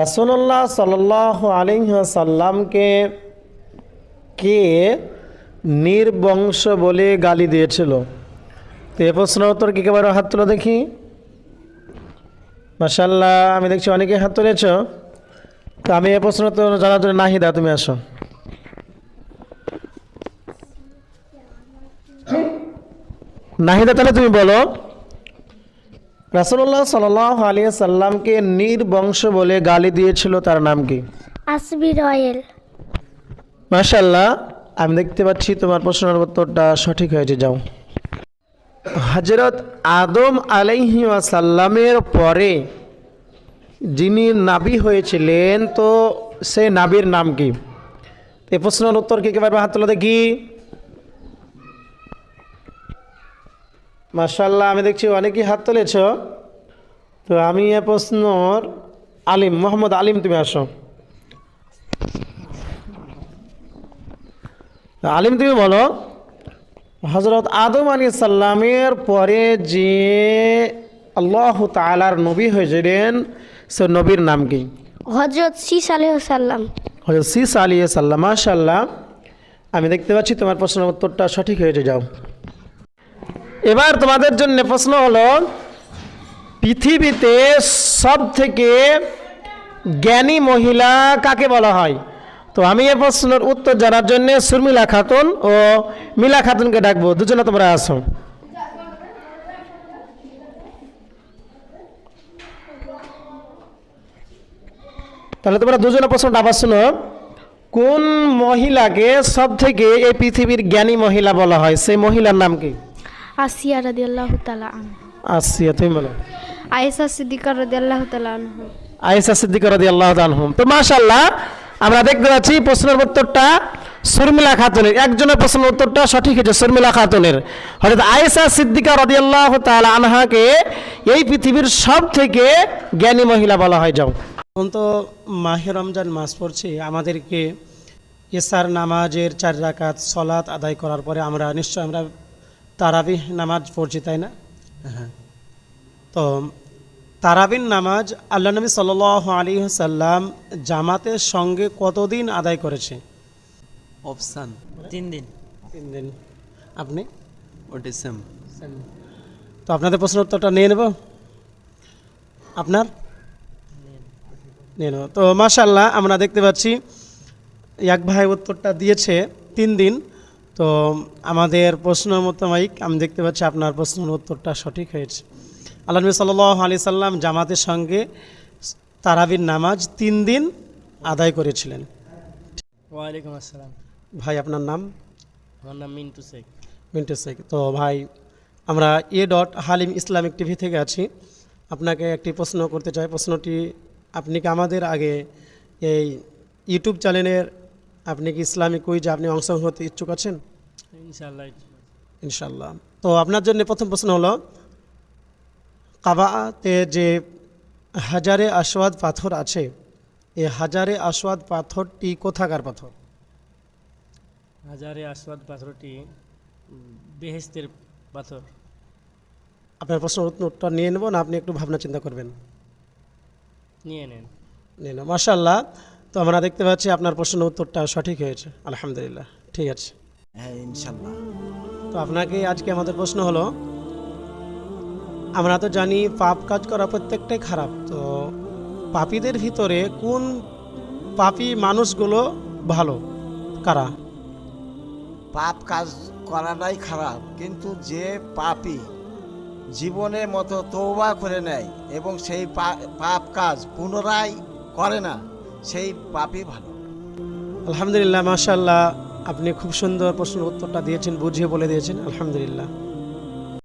রাসুল্লাহ সাল সাল্লামকে কে নির্বংশ বলে গালি দিয়েছিল? তো এ প্রশ্ন উত্তর কী কেবার হাত তুলো দেখি। মাসাল্লাহ আমি দেখছি অনেকে হাত তুলেছ। তো আমি এ প্রশ্ন তো জানার জন্য নাহিদা, তুমি আসো। নাহিদা, তাহলে তুমি বলো। রাসুল্লাহ সাল আলিয়া সাল্লামকে নির্বংশ বলে গালি দিয়েছিল তার নাম কি? আসবি রয়েল। মাশাল্লাহ আমি দেখতে পাচ্ছি তোমার প্রশ্নের উত্তরটা সঠিক হয়েছে যাও। হজরত আদম আলাইহি সাল্লামের পরে যিনি নাবি হয়েছিলেন তো সেই নাবির নাম কি? এই প্রশ্নের উত্তর কি কেবার হাত তোলা দেখি। মাশাল্লাহ আমি দেখছি অনেকেই হাত তুলেছ। তো আমি এ প্রশ্নর আলিম মোহাম্মদ আলিম তুমি আসো। আলিম তুমি বলো হজরত আদম আলী সাল্লামের পরে যে আল্লাহ তালার নবী হয়েছিলেন সে নবীর নাম কি? হজরত শীষ আলহাম হজরত সিস আলী সাল্লাম মাশাল্লাহ আমি দেখতে পাচ্ছি তোমার প্রশ্নের উত্তরটা সঠিক হয়েছে যাও। এবার তোমাদের জন্য প্রশ্ন হলো, পৃথিবীতে সব থেকে জ্ঞানী মহিলা কাকে বলা হয়? তো আমি এ প্রশ্নের উত্তর জানার জন্য সুরমিলা খাতুন ও মিলা খাতুনকে ডাকবো। দুজনে তোমরা আসো। তাহলে তোমরা দুজনে প্রশ্নটা আবার শুনো। কোন মহিলাকে সব থেকে এই পৃথিবীর জ্ঞানী মহিলা বলা হয়? সেই মহিলার নাম কি? আসিয়া রাদি আল্লাহ তালা আসিয়া তুমি বলো। আয়েসা সিদ্দিকা রাদি আল্লাহ তালা আনহু। আয়েশা সিদ্দিক রাদি আল্লাহ আনহুম। তো মাশাল্লাহ আমরা দেখতে পাচ্ছি প্রশ্নের উত্তরটা শর্মিলা খাতুনের। একজনের প্রশ্নের উত্তরটা সঠিক হয়েছে শর্মিলা খাতুনের। হয়তো আয়েশা সিদ্দিকা রদি আল্লাহ তাল আনহাকে এই পৃথিবীর সব থেকে জ্ঞানী মহিলা বলা হয়। যাও। এখন তো মাহে রমজান মাস পড়ছে আমাদেরকে এসার নামাজের চার রাকাত সলাৎ আদায় করার পরে আমরা নিশ্চয় আমরা তারাবিহ নামাজ পড়ছি তাই না? হ্যাঁ। তো তারাবিন নামাজ আল্লাহ নবী সাল আলী সাল্লাম জামাতের সঙ্গে কতদিন আদায় করেছে? অপশান তিন দিন। তিন দিন। আপনি? ওটি সেম। তো আপনাদের প্রশ্ন উত্তরটা নিয়ে নেব? আপনার? নিয়ে নেব। তো মাশাল্লাহ আমরা দেখতে পাচ্ছি এক ভাই উত্তরটা দিয়েছে তিন দিন। তো আমাদের প্রশ্ন মোতামাইক আমি দেখতে পাচ্ছি আপনার প্রশ্নের উত্তরটা সঠিক হয়েছে। আল্লাহ নবী সাল আলি সাল্লাম জামাতের সঙ্গে তারাবির নামাজ তিন দিন আদায় করেছিলেন। ওয়ালাইকুম আসসালাম। ভাই আপনার নাম? আমার নাম মিন্টু শেখ। মিন্টু শেখ। তো ভাই আমরা A dot Halim Islamic TV থেকে আছি। আপনাকে একটি প্রশ্ন করতে চাই। প্রশ্নটি আপনি কি আমাদের আগে এই ইউটিউব চ্যানেলের আপনি কি ইসলামিক কুইজে আপনি অংশগ্রহণ হতে ইচ্ছুক আছেন? ইনশাআল্লাহ ইনশাল্লাহ তো আপনার জন্য প্রথম প্রশ্ন হলো কাবাতে যে হাজারে আসওয়াদ পাথর আছে এই হাজারে আসওয়াদ পাথরটি কোথাকার পাথর? হাজারে আসওয়াদ পাথরটি বেহেস্তের পাথর। আপনার প্রশ্নের উত্তরটা নিয়ে নেব না আপনি একটু ভাবনা চিন্তা করবেন। নিয়ে নেন। নিয়ে নাও মাশাল্লাহ তো আমরা দেখতে পাচ্ছি আপনার প্রশ্নের উত্তরটা সঠিক হয়েছে। আলহামদুলিল্লাহ ঠিক আছে। হ্যাঁ ইনশাল্লাহ তো আপনাকে আজকে আমাদের প্রশ্ন হলো আমরা তো জানি পাপ কাজ করা প্রত্যেকটাই খারাপ তো পাপীদের ভিতরে কোন পাপী মানুষগুলো ভালো? কারা? পাপ কাজ করাটাই খারাপ কিন্তু যে পাপী জীবনের মতো তৌবা করে নেয় এবং সেই পাপ কাজ পুনরায় করে না সেই পাপই ভালো। আলহামদুলিল্লাহ মাশাল্লাহ আপনি খুব সুন্দর প্রশ্নের উত্তরটা দিয়েছেন, বুঝিয়ে বলে দিয়েছেন, আলহামদুলিল্লাহ।